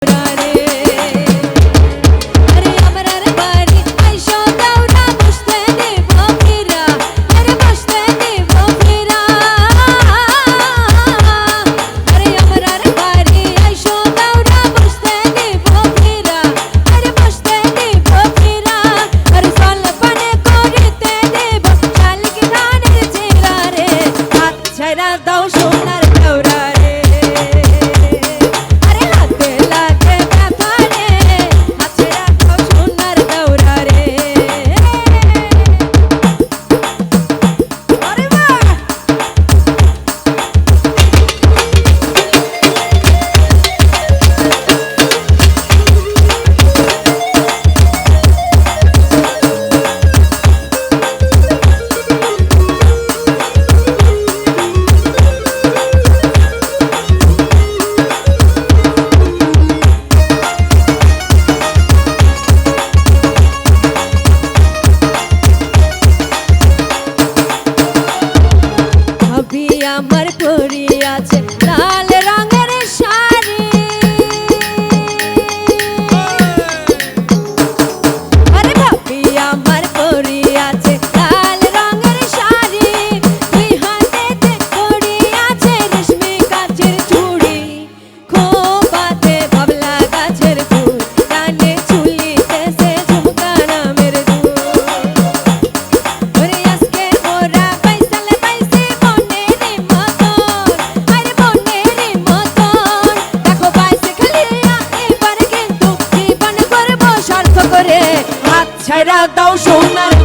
But I আমার পড়িয়াছে তার ছাইরা দাও সোনার